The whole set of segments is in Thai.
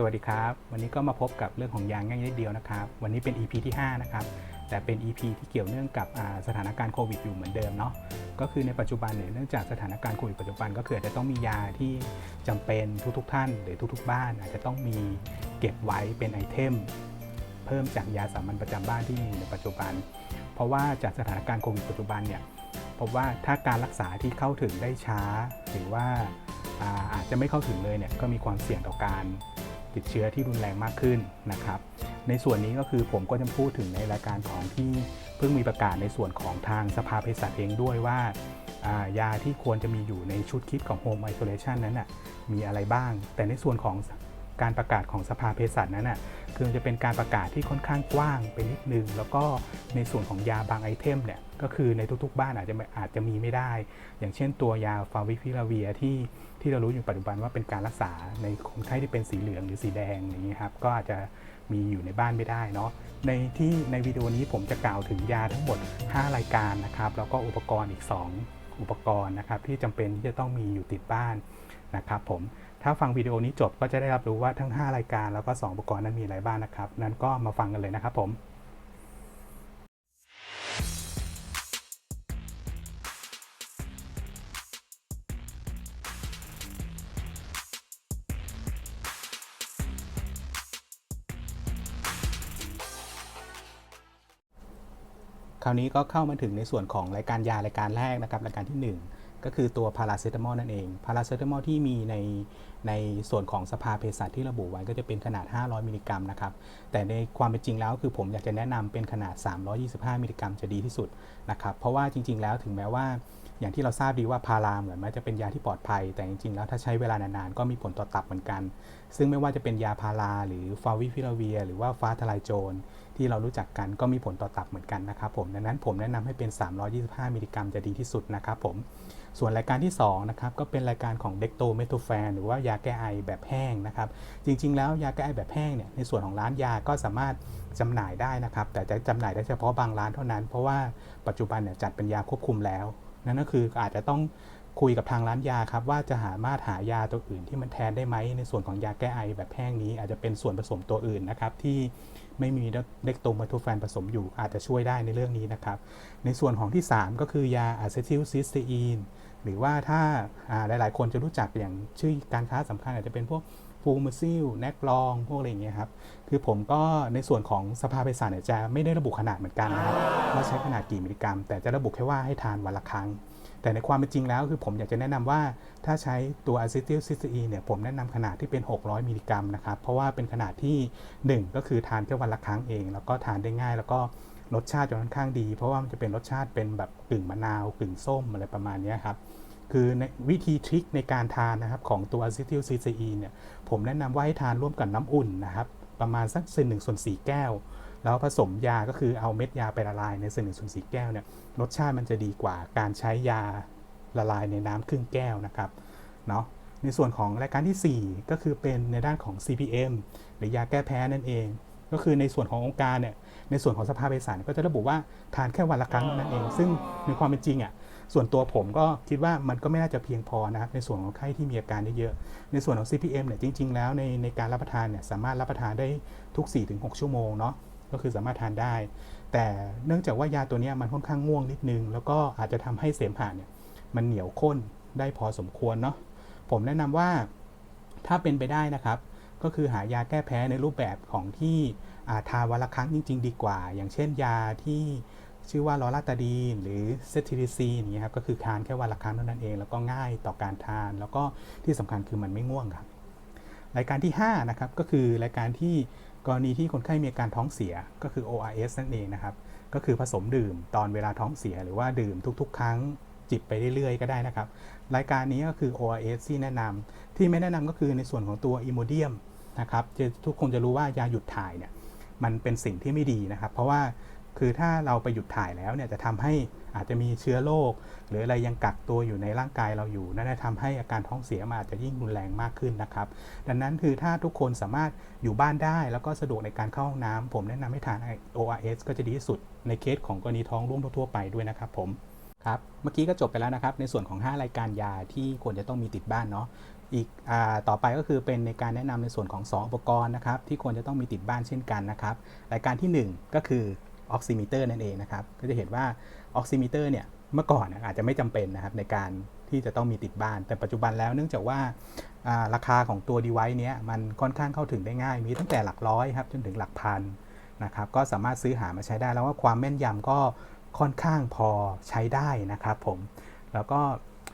สวัสดีครับ วันนี้ก็มาพบกับเรื่องของยางง่ายนิดเดียวนะครับ วันนี้เป็น EP ที่ 5 นะครับ แต่เป็น EP ที่เกี่ยวเนื่องกับสถานการณ์โควิดอยู่เหมือนเดิมเนาะก็คือในปัจจุบันเนี่ยเนื่องจากสถานการณ์โควิดปัจจุบันก็คืออาจจะต้องมียาที่จำเป็นทุกๆ ท่าน หรือทุกๆ บ้าน อาจจะต้องมีเก็บไว้เป็นไอเทม เพิ่มจากยาสามัญประจำบ้านที่มีในปัจจุบัน เพราะว่าจากสถานการณ์โควิดปัจจุบันเนี่ยพบว่าถ้าการรักษาที่เข้าถึงได้ช้า หรือว่าอาจจะไม่เข้าถึงเลยเนี่ยก็มีความเสี่ยงต่อการ ติดเชื้อที่รุนแรงมากขึ้นนะครับ ในส่วนนี้ก็คือผมก็จะพูดถึงในรายการของที่เพิ่งมีประกาศในส่วนของทางสภาเภสัชเองด้วยว่าายาที่ควรจะมีอยู่ในชุดคิดของ Home Isolation นั้นน่ะมีอะไรบ้าง แต่ในส่วนของ การประกาศของสภาเภสัชนั้นน่ะคือมันจะเป็นการประกาศที่ค่อนข้างกว้างไปนิดนึง แล้วก็ในส่วนของยาบางไอเทมเนี่ยก็คือในทุกๆ บ้านอาจจะอาจจะมีไม่ได้ อย่างเช่นตัวยาฟาวิพิลาเวียที่ที่เรารู้อยู่ปัจจุบันว่าเป็นการรักษาในคนไข้ที่เป็นสีเหลืองหรือสีแดงอย่างนี้ครับก็อาจจะมีอยู่ในบ้านไม่ได้เนาะในที่ในวิดีโอนี้ผมจะกล่าวถึงยาทั้งหมด 5 รายการนะครับแล้วก็อุปกรณ์อีก 2 อุปกรณ์นะครับที่จำเป็นที่จะต้องมีอยู่ติดบ้าน นะครับผมถ้าฟังวิดีโอนี้จบก็จะได้รับรู้ว่าทั้ง 5 รายการแล้วก็ 2 อุปกรณ์นั้นมีอะไรบ้างนะครับ นั้นก็มาฟังกันเลยนะครับผมคราวนี้ก็เข้ามาถึงในส่วนของรายการยารายการแรกนะครับ รายการที่ 1 ก็คือตัวพาราเซตามอลนั่นเองพาราเซตามอลที่มีในในส่วนของสภาเภสัชที่ระบุไว้ก็จะเป็นขนาด 500 มิลลิกรัมนะครับ แต่ในความเป็นจริงแล้วคือผมอยากจะแนะนำเป็นขนาด 325 มิลลิกรัมจะดีที่สุดนะครับ เพราะว่าจริง ๆ แล้วถึงแม้ว่าอย่างที่เราทราบดีว่าพาราเหมือนแม้จะเป็นยาที่ปลอดภัย แต่จริง ๆ แล้วถ้าใช้เวลานานๆ ก็มีผลต่อตับเหมือนกัน ซึ่งไม่ว่าจะเป็นยาพาราหรือฟาวิพิลาเวีย หรือว่าฟาทลายโจนที่เรารู้จักกันก็มีผลต่อตับเหมือนกันนะครับผมดังนั้นผมแนะนำให้เป็น 325 มิลลิกรัมจะดีที่สุดนะครับผม ส่วนรายการที่2นะครับก็เป็นรายการของเด็กโตเมทูแฟนหรือว่ายาแก้ไอแบบแห้งนะครับจริง ๆ แล้วยาแก้ไอแบบแห้งเนี่ยในส่วนของร้านยาก็สามารถจำหน่ายได้นะครับ แต่จะจำหน่ายได้เฉพาะบางร้านเท่านั้น เพราะว่าปัจจุบันเนี่ยจัดเป็นยาควบคุมแล้วนั่นก็คืออาจจะต้อง คุยกับทางร้านยาครับว่าจะสามารถหายาตัวอื่นที่มันแทนได้ไหมในส่วนของยาแก้ไอแบบแห้งนี้ อาจจะเป็นส่วนผสมตัวอื่นนะครับที่ไม่มีเด็กโตมาโทแฟนผสมอยู่อาจจะช่วยได้ในเรื่องนี้นะครับ ในส่วนของที่ 3 ก็คือยาอะเซทิลซิสเตอีนหรือว่าถ้าอ่าหลาย ๆ คนจะรู้จักอย่างชื่อการค้าสำคัญอาจจะเป็นพวกฟูมิซิลแนกลอง พวกอะไรอย่างเงี้ยครับ คือผมก็ในส่วนของสภาเภสัชเนี่ยจะไม่ได้ระบุขนาดเหมือนกันนะครับว่าใช้ขนาดกี่มิลลิกรัม แต่จะระบุแค่ว่าให้ทานวันละครั้ง แต่ในความเป็นจริงแล้วคือผมอยากจะแนะนำว่าถ้าใช้ตัวอะซิติลซิสตีนเนี่ยผมแนะนำขนาดที่เป็น 600 มิลลิกรัมนะครับ เพราะว่าเป็นขนาดที่ 1 ก็คือทานแค่วันละครั้งเอง แล้วก็ทานได้ง่าย แล้วก็รสชาติจะค่อนข้างดี เพราะว่ามันจะเป็นรสชาติเป็นแบบกึ่งมะนาวกึ่งส้มอะไรประมาณนี้ครับคือในวิธีทริคในการทานนะครับของตัวอะซิติลซิสตีเนี่ยผมแนะนำว่าให้ทานร่วมกับน้ำอุ่นนะครับ ประมาณสักส่วนหนึ่งส่วนสี่แก้ว แล้วผสมยาก็คือเอาเม็ดยาไปละลายในส่วนหนึ่งส่วนสี่แก้วเนี่ยรสชาติมันจะดีกว่าการใช้ยาละลายในน้ำครึ่งแก้วนะครับเนาะในส่วนของรายการทีสี่ 4 ก็คือเป็นในด้านของ CPM หรือยาแก้แพ้นั่นเอง ก็คือในส่วนขององค์การเนี่ยในส่วนของสภาเภสัชก็จะระบุว่าทานแค่วันละครั้งนั้นเอง ซึ่งในความเป็นจริงอะส่วนตัวผมก็คิดว่ามันก็ไม่น่าจะเพียงพอนะครับในส่วนของไข้ที่มีอาการเยอะๆในส่วนของ CPM เนี่ยจริง ๆ แล้วในในการรับประทานเนี่ยสามารถรับประทานได้ทุก 4-6 ชั่วโมงเนาะ ก็คือสามารถทานได้ แต่เนื่องจากว่ายาตัวนี้มันค่อนข้างง่วงนิดนึง แล้วก็อาจจะทำให้เสมหะเนี่ยมันเหนียวข้นได้พอสมควรเนาะผมแนะนำว่าถ้าเป็นไปได้นะครับ ก็คือหายาแก้แพ้ในรูปแบบของที่อาทานวันละครั้งจริง ๆ ดีกว่า อย่างเช่นยาที่ชื่อว่าลอราตาดีน หรือเซทิลิซีนอย่างเงี้ยครับก็คือทานแค่วันละครั้งเท่านั้นเอง แล้วก็ง่ายต่อการทาน แล้วก็ที่สำคัญคือมันไม่ง่วงครับ รายการที่ 5 นะครับ ก็คือรายการที่ กรณีที่คนไข้มีอาการท้องเสียก็คือ ORS นั่นเองนะครับ ก็คือผสมดื่มตอนเวลาท้องเสียหรือว่าดื่มทุก ๆ ครั้งจิบไปเรื่อยๆ ก็ได้นะครับ รายการนี้ก็คือ ORS ที่แนะนำที่ไม่แนะนำก็คือในส่วนของตัวอิโมเดียมนะครับทุกคนจะรู้ว่ายาหยุดถ่ายเนี่ยมันเป็นสิ่งที่ไม่ดีนะครับ เพราะว่า คือถ้าเราไปหยุดถ่ายแล้วเนี่ยจะทำให้อาจจะมีเชื้อโรคหรืออะไรยังกักตัวอยู่ในร่างกายเราอยู่นั่นจะทำให้อาการท้องเสียมันอาจจะยิ่งรุนแรงมากขึ้นนะครับ ดังนั้นคือถ้าทุกคนสามารถอยู่บ้านได้แล้วก็สะดวกในการเข้าห้องน้ำผมแนะนำให้ทาน ORS ก็จะดีที่สุดในเคสของกรณีท้องร่วงทั่วไปด้วยนะครับผมครับเมื่อกี้ก็จบไปแล้วนะครับ ในส่วนของ 5 รายการยาที่ควรจะต้องมีติดบ้านเนาะอีกอต่อไปก็คือเป็นในการแนะนำในส่วนของ 2 อุปกรณ์นะครับที่ควรจะต้องมีติดบ้านเช่นกันนะครับ รายการทีหนึ่1 ก็คือ ออกซิมิเตอร์นั่นเองนะครับ ก็จะเห็นว่าออกซิมิเตอร์เนี่ยเมื่อก่อนอาจจะไม่จำเป็นนะครับในการที่จะต้องมีติดบ้าน แต่ปัจจุบันแล้วเนื่องจากว่าราคาของตัว device เนี้ยมันค่อนข้างเข้าถึงได้ง่าย มีตั้งแต่หลักร้อยครับจนถึงหลักพันนะครับก็สามารถซื้อหามาใช้ได้แล้วว่าความแม่นยำก็ค่อนข้างพอใช้ได้นะครับผมแล้วก็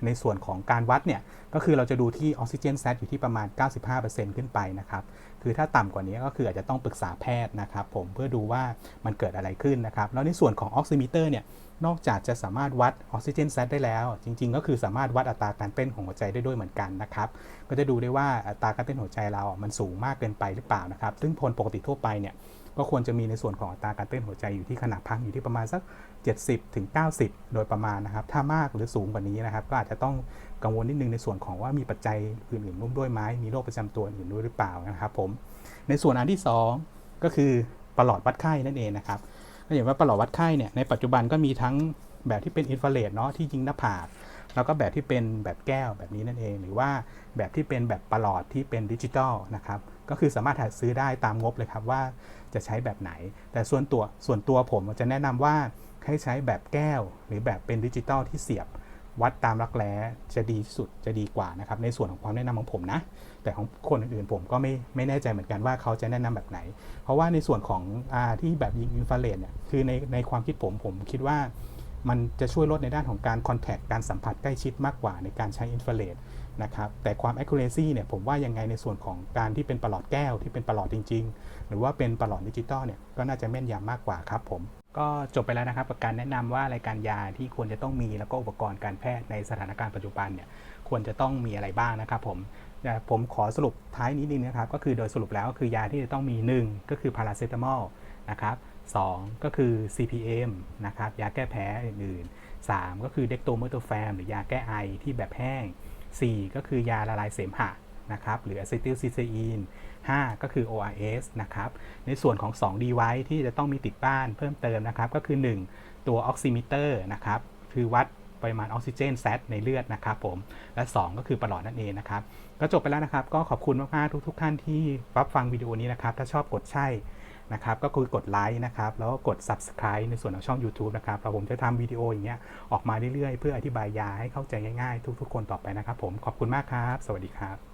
ในส่วนของการวัดเนี่ยก็คือเราจะดูที่ออกซิเจนแซอยู่ที่ประมาณ 95%ขึ้นไปนะครับ คือถ้าต่ำกว่านี้ก็คืออาจจะต้องปรึกษาแพทย์นะครับผมเพื่อดูว่ามันเกิดอะไรขึ้นนะครับ แล้วในส่วนของออกซิมิเตอร์เนี่ยนอกจากจะสามารถวัดออกซิเจนแซได้แล้ว จริง ๆ ก็คือสามารถวัดอัตราการเต้นของหัวใจได้ด้วยเหมือนกันนะครับ ก็จะดูได้ว่าอัตราการเต้นหัวใจเราอะมันสูงมากเกินไปหรือเปล่านะครับ ซึ่งคนปกติทั่วไปเนี่ย ก็ควรจะมีในส่วนของอัตราการเต้นหัวใจอยู่ที่ขณะพักอยู่ที่ประมาณสัก 70ถึง90 โดยประมาณนะครับ ถ้ามากหรือสูงกว่านี้นะครับ ก็อาจจะต้องกังวลนิดนึงในส่วนของว่ามีปัจจัยอื่นๆร่วมด้วยไหมมีโรคประจำตัวอื่นด้วยหรือเปล่านะครับผมในส่วนอันที่ 2 ก็คือประหลอดวัดไข้นั่นเองนะครับก็เห็นว่าประหลอดวัดไข้เนี่ยในปัจจุบันก็มีทั้ง แบบที่เป็นอินฟราเรดเนาะที่ยิงหน้าผากแล้วก็แบบที่เป็นแบบแก้วแบบนี้นั่นเอง หรือว่าแบบที่เป็นแบบประหลอดที่เป็นดิจิตอลนะครับก็คือสามารถหาซื้อได้ตามงบเลยครับว่าจะใช้แบบไหน แต่ส่วนตัวส่วนตัวผมจะแนะนำว่าให้ใช้แบบแก้ว หรือแบบเป็นดิจิตอลที่เสียบวัดตามรักแร้จะดีที่สุดจะดีกว่านะครับในส่วนของความแนะนำของผมนะ แต่ของคนอื่นๆผมก็ไม่ไม่แน่ใจเหมือนกันว่าเขาจะแนะนำแบบไหน เพราะว่าในส่วนของอที่แบบยิงอินฟราเรดเนี่ยคือในในความคิดผมผมคิดว่า มันจะช่วยลดในด้านของการคอนแทคการสัมผัสใกล้ชิดมากกว่าในการใช้อินฟราเรดนะครับแต่ความ accuracy เนี่ยผมว่ายังไงในส่วนของการที่เป็นประหลอดแก้วที่เป็นประหลอดจริง ๆ หรือว่าเป็นประหลอดดิจิตอลเนี่ยก็น่าจะแม่นยำมากกว่าครับผมก็จบไปแล้วนะครับกับการแนะนำว่ารายการยาที่ควรจะต้องมีแล้วก็อุปกรณ์การแพทย์ในสถานการณ์ปัจจุบันเนี่ยควรจะต้องมีอะไรบ้างนะครับผมแต่ผมขอสรุปท้ายนิดนึงนะครับก็คือโดยสรุปแล้วก็คือยาที่จะต้องมี 1 ก็คือพาราเซตามอลนะครับ 2 ก็คือ CPM นะครับยาแก้แพ้อื่นๆ 3 ก็คือเด็กโตเมอร์โตแฟมหรือยาแก้ไอที่แบบแห้ง 4 ก็คือยาละลายเสมหะนะครับหรืออะซิติลซิเซอีน5ก็คือ ORS นะครับในส่วนของ 2 device ที่จะต้องมีติดบ้านเพิ่มเติมนะครับ ก็คือ 1 ตัวออกซิมิเตอร์นะครับคือวัดปริมาณออกซิเจนแซในเลือดนะครับผม และ 2 ก็คือปลอดนั่นเองนะครับ ก็จบไปแล้วนะครับ ก็ขอบคุณมากๆทุก ๆ ท่านที่รับฟังวิดีโอนี้นะครับ ถ้าชอบกดใช่ นะครับก็คือกดไลค์นะครับแล้วก็กด subscribe ในส่วนของช่อง YouTube นะครับแล้วผมจะทำวิดีโออย่างเงี้ยออกมาเรื่อยๆ เพื่ออธิบายยาให้เข้าใจง่ายๆ ทุกๆ คนต่อไปนะครับผมขอบคุณมากครับ สวัสดีครับ